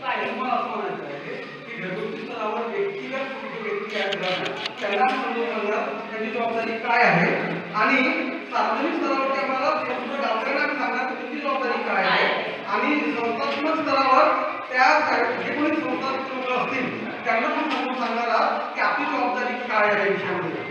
नाही मला असं म्हणायचं आहे की घरगुती स्तरावर व्यक्तिगत कुठली व्यक्ती आहे त्यांना समजून सांगा त्यांची जबाबदारी काय आहे आणि सार्वजनिक स्तरावरती आम्हाला संपूर्ण गावकऱ्यांना सांगा त्यांची जबाबदारी काय आहे आणि संस्थात्मक स्तरावर त्या जे कोणी संस्थात्मक लोक असतील त्यांना पण समजून सांगणारा की आपली जबाबदारी काय आहे. विषयामध्ये